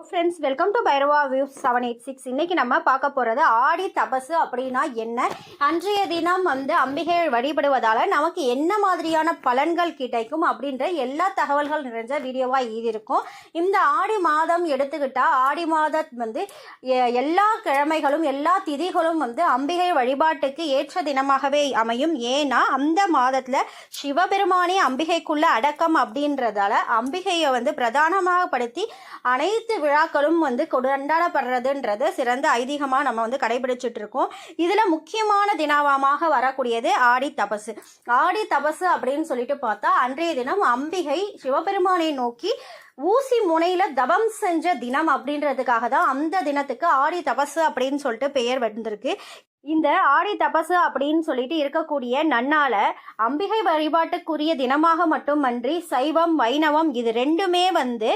Friends welcome to Bhairava views seven eight six இன்றைக்கி நம்ம பார்க்க போகிறது ஆடி தபசு அப்படின்னா என்ன? அன்றைய தினம் வந்து அம்பிகை வழிபடுவதால் நமக்கு என்ன மாதிரியான பலன்கள் கிடைக்கும் அப்படின்ற எல்லா தகவல்கள் நிறைஞ்ச வீடியோவாக இது இருக்கும். இந்த ஆடி மாதம் எடுத்துக்கிட்டால் ஆடி மாதம் வந்து எ- எல்லா கிழமைகளும் எல்லா திதிகளும் வந்து அம்பிகை வழிபாட்டுக்கு ஏற்ற தினமாகவே அமையும். ஏன்னா அந்த மாதத்தில் சிவபெருமானே அம்பிகைக்குள்ள அடக்கம் அப்படின்றதால அம்பிகையை வந்து பிரதானமாக படுத்தி அனைத்து விழாக்களும் வந்து கொண்டாடப்படுறதுன்றது சிறந்த ஐதீகமாக நம்ம வந்து கடைபிடிச்சிட்டு இருக்கோம் இதில் முக்கியமான தினமாக வரக்கூடியது ஆடி தபசு. ஆடி தபசு அப்படின்னு சொல்லிட்டு பார்த்தா அன்றைய தினம் அம்பிகை சிவபெருமானை நோக்கி ஊசி முனையில தபம் செஞ்ச தினம் அப்படின்றதுக்காக தான் அந்த தினத்துக்கு ஆடி தபசு அப்படின்னு சொல்லிட்டு பெயர் வந்திருக்கு. இந்த ஆடி தபசு அப்படின்னு சொல்லிட்டு இருக்கக்கூடிய நன்னால அம்பிகை வழிபாட்டுக்குரிய தினமாக மட்டுமன்றி சைவம் வைணவம் இது ரெண்டுமே வந்து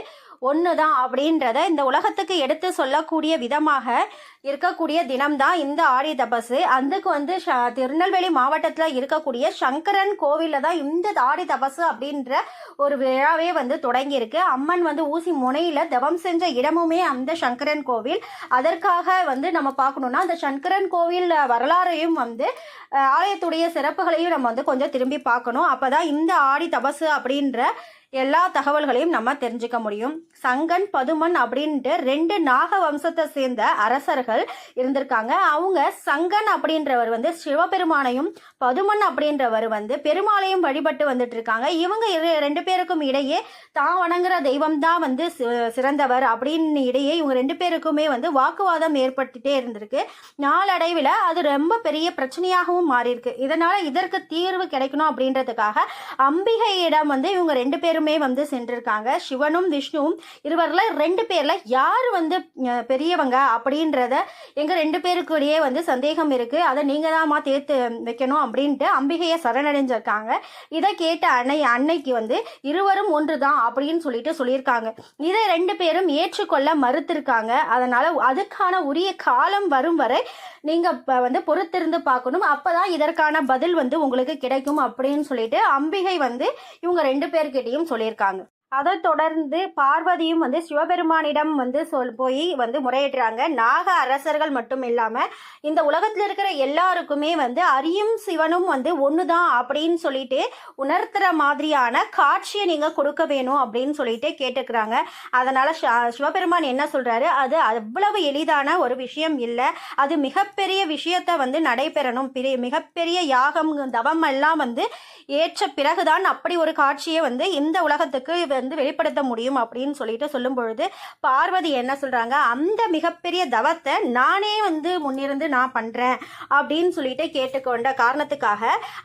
ஒன்று தான் அப்படின்றத இந்த உலகத்துக்கு எடுத்து சொல்லக்கூடிய விதமாக இருக்கக்கூடிய தினம்தான் இந்த ஆடி தபசு. அதுக்கு வந்து ஷ- திருநெல்வேலி மாவட்டத்தில் இருக்கக்கூடிய சங்கரன் கோவிலில் தான் இந்த ஆடி தபசு அப்படின்ற ஒரு விழாவே வந்து தொடங்கியிருக்கு. அம்மன் வந்து ஊசி முனையில் தவம் செஞ்ச இடமுமே அந்த சங்கரன் கோவில். அதற்காக வந்து நம்ம பார்க்கணுன்னா அந்த சங்கரன் கோவில் வரலாறையும் வந்து ஆலயத்துடைய சிறப்புகளையும் நம்ம வந்து கொஞ்சம் திரும்பி பார்க்கணும். அப்போ தான் இந்த ஆடி தபசு அப்படின்ற எல்லா தகவல்களையும் நம்ம தெரிஞ்சுக்க முடியும். சங்கன் பதுமன் அப்படின்ட்டு ரெண்டு நாக வம்சத்தை சேர்ந்த அரசர்கள் இருந்திருக்காங்க. அவங்க சங்கன் அப்படின்றவர் வந்து சிவபெருமானையும் பதுமன் அப்படின்றவர் வந்து பெருமாளையும் வழிபட்டு வந்துட்டு இருக்காங்க இவங்க இரு- ரெண்டு பேருக்கும் இடையே தான் வணங்குற தெய்வம் தான் வந்து சிறந்தவர் அப்படின்னு இடையே இவங்க ரெண்டு பேருக்குமே வந்து வாக்குவாதம் ஏற்பட்டுட்டே இருந்திருக்கு. நாளடைவில் அது ரொம்ப பெரிய பிரச்சனையாகவும் மாறியிருக்கு. இதனால இதற்கு தீர்வு கிடைக்கணும் அப்படின்றதுக்காக அம்பிகையிடம் வந்து இவங்க ரெண்டு பேரும் வந்து சென்றிருக்காங்க. சிவனும் விஷ்ணுவும் இருவரில் ரெண்டு பேரில் யார் வந்து பெரியவங்க அப்படின்றத எங்கள் ரெண்டு பேருக்குள்ளேயே வந்து சந்தேகம் இருக்குது அதை நீங்கள் தான்மா தேர்த்து வைக்கணும் அப்படின்ட்டு அம்பிகையை சரணடைஞ்சிருக்காங்க. இதை கேட்ட அன்னை அன்னைக்கு வந்து இருவரும் ஒன்று தான் அப்படின்னு சொல்லிட்டு சொல்லியிருக்காங்க. இதை ரெண்டு பேரும் ஏற்றுக்கொள்ள மறுத்திருக்காங்க. அதனால் அதுக்கான உரிய காலம் வரும் வரை நீங்கள் வந்து பொறுத்திருந்து பார்க்கணும். அப்போ தான் இதற்கான பதில் வந்து உங்களுக்கு கிடைக்கும் அப்படின்னு சொல்லிட்டு அம்பிகை வந்து இவங்க ரெண்டு பேர்கிட்டையும் சொல்லியிருக்காங்க. அதை தொடர்ந்து பார்வதியும் வந்து சிவபெருமானிடம் வந்து சொல் போய் வந்து முறையிடுறாங்க. நாக அரசர்கள் மட்டும் இல்லாமல் இந்த உலகத்தில் இருக்கிற எல்லாருக்குமே வந்து அரியும் சிவனும் வந்து ஒன்று தான் அப்படின்னு சொல்லிட்டு உணர்த்துற மாதிரியான காட்சியை நீங்கள் கொடுக்க வேணும் அப்படின்னு சொல்லிட்டு கேட்டுக்கிறாங்க. அதனால் சிவபெருமான் என்ன சொல்கிறாரு அது அவ்வளவு எளிதான ஒரு விஷயம் இல்லை. அது மிகப்பெரிய விஷயத்தை வந்து நடைபெறணும். பெரிய மிகப்பெரிய யாகம் தவம் எல்லாம் வந்து ஏற்ற பிறகுதான் அப்படி ஒரு காட்சியை வந்து இந்த உலகத்துக்கு வந்து வெளிப்படுத்த முடியும் அப்படின்னு சொல்லிட்டு சொல்லும் பொழுது பார்வதி என்ன சொல்றாங்க? அந்த மிகப்பெரிய தவத்தை நானே வந்து முன்னிருந்து நான் பண்றேன் அப்படின்னு சொல்லிட்டு கேட்டுக்கொண்ட காரணத்துக்காக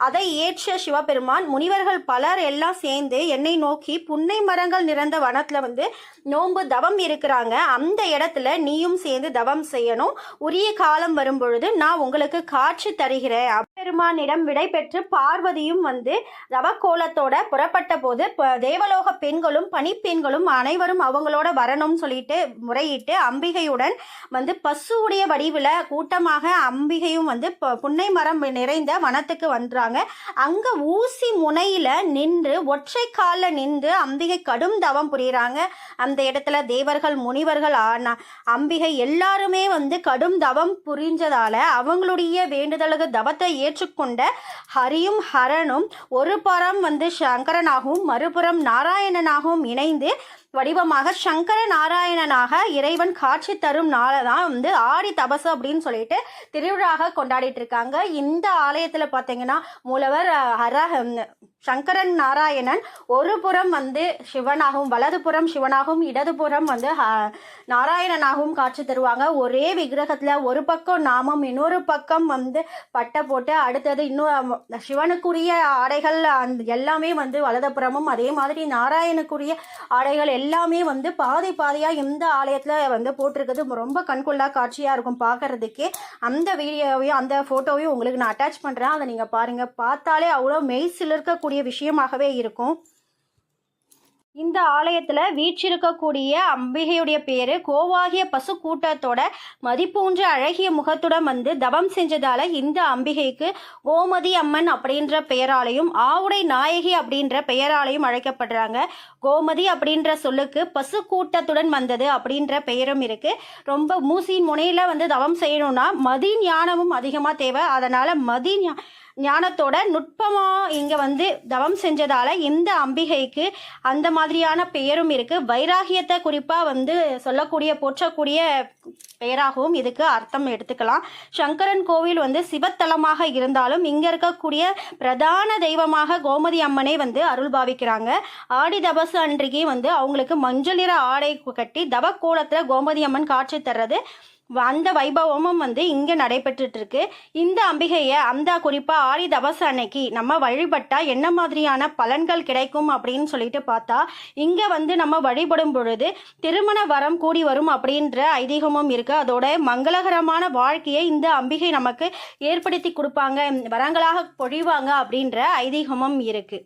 அதை ஏற்ற சிவபெருமான் முனிவர்கள் பலர் எல்லாம் சேர்ந்து என்னை நோக்கி புன்னை மரங்கள் நிறைந்த வனத்துல வந்து நோன்பு தவம் இருக்கிறாங்க. அந்த இடத்துல நீயும் சேர்ந்து தவம் செய்யணும். உரிய காலம் வரும்பொழுது நான் உங்களுக்கு காட்சி தருகிறேன். பெருமானிடம் விடை பெற்று பார்வதியும் வந்து தவக்கோலத்தோட புறப்பட்ட போது தேவலோக தேவலோக பெண்களும் பணிப்பெண்களும் அனைவரும் அவங்களோட வரணும்னு சொல்லிட்டு முறையிட்டு அம்பிகையுடன் வந்து பசுவுடைய வடிவில் கூட்டமாக அம்பிகையும் வந்து புன்னை மரம் நிறைந்த வனத்துக்கு வந்துறாங்க அங்க ஊசி முனையில நின்று ஒற்றை காலில் நின்று அம்பிகை கடும் தவம் புரியுறாங்க. அந்த இடத்துல தேவர்கள் முனிவர்கள் ஆனா அம்பிகை எல்லாருமே வந்து கடும் தவம் புரிஞ்சதால அவங்களுடைய வேண்டுதலுக்கு தவத்தை ஏற்றுக்கொண்ட ஹரியும் ஹரனும் ஒரு புறம் வந்து சங்கரனாகவும் மறுபுறம் நாராயணனாகவும் இணைந்து வடிவமாக சங்கர நாராயணனாக இறைவன் காட்சி தரும் நாளை தான் வந்து ஆடி தபசு அப்படின்னு சொல்லிட்டு திருவிழாக கொண்டாடிட்டு இருக்காங்க. இந்த ஆலயத்தில் பார்த்தீங்கன்னா மூலவர் ஹர சங்கரன் நாராயணன் ஒரு புறம் வந்து சிவனாகவும் வலது புறம் சிவனாகவும் இடது புறம் வந்து ஹ- நாராயணனாகவும் காட்சி தருவாங்க. ஒரே விக்கிரகத்தில் ஒரு பக்கம் நாமம் இன்னொரு பக்கம் வந்து பட்டை போட்டு அடுத்தது இன்னும் சிவனுக்குரிய ஆடைகள் அந் எல்லாமே வந்து வலதுபுறமும் அதே மாதிரி நாராயணுக்குரிய ஆடைகள் எல்லாம் எல்லாமே வந்து பாதை பாதையாக இந்த ஆலயத்தில் வந்து போட்டிருக்கிறது ரொம்ப கண்கொள்ளா காட்சியாக இருக்கும் பார்க்கறதுக்கு அந்த வீடியோவையும் அந்த ஃபோட்டோவையும் உங்களுக்கு நான் அட்டாச் பண்ணுறேன் அதை நீங்கள் பாருங்கள் பார்த்தாலே அவ்வளோ மெய் சிலிர்க்கக்கூடிய விஷயமாகவே இருக்கும். இந்த ஆலயத்தில் வீற்றிருக்கக்கூடிய அம்பிகையுடைய பேர் கோவாகிய பசு கூட்டத்தோட மதிப்பூன்ற அழகிய முகத்துடன் வந்து தவம் செஞ்சதால இந்த அம்பிகைக்கு கோமதி அம்மன் அப்படின்ற பெயராலையும் ஆவுடை நாயகி அப்படின்ற பெயராலையும் அழைக்கப்படுறாங்க. கோமதி அப்படின்ற சொல்லுக்கு பசு கூட்டத்துடன் வந்தது அப்படின்ற பெயரும் இருக்கு. ரொம்ப மூசியின் முனையில் வந்து தவம் செய்யணும்னா மதி ஞானமும் அதிகமாக தேவை. அதனால் மதி ஞா- ஞானத்தோட நுட்பமாக இங்கே வந்து தவம் செஞ்சதால் இந்த அம்பிகைக்கு அந்த மாதிரியான பெயரும் இருக்குது வைராகியத்தை குறிப்பாக வந்து சொல்லக்கூடிய போற்றக்கூடிய பெயராகவும் இதுக்கு அர்த்தம் எடுத்துக்கலாம். சங்கரன் கோவில் வந்து சிவத்தலமாக இருந்தாலும் இங்கே இருக்கக்கூடிய பிரதான தெய்வமாக கோமதி அம்மனை வந்து அருள் பாவிக்கிறாங்க. ஆடி தபசு அன்றைக்கு வந்து அவங்களுக்கு மஞ்சள் நிற ஆடை கட்டி தவக்கோலத்தில் கோமதி அம்மன் காட்சி தர்றது. அந்த வைபவமும் வந்து இங்கே நடைபெற்றுட்டு இருக்கு இந்த அம்பிகையை அந்த குறிப்பாக ஆடி தபசு அன்னைக்கு நம்ம வழிபட்டால் என்ன மாதிரியான பலன்கள் கிடைக்கும் அப்படின்னு சொல்லிட்டு பார்த்தா இங்கே வந்து நம்ம வழிபடும் பொழுது திருமண வரம் கூடி வரும் அப்படின்ற ஐதீகமும் இருக்குது அதோட மங்களகரமான வாழ்க்கையை இந்த அம்பிகை நமக்கு ஏற்படுத்தி கொடுப்பாங்க. வரங்களாக பொழிவாங்க அப்படின்ற ஐதீகமும் இருக்குது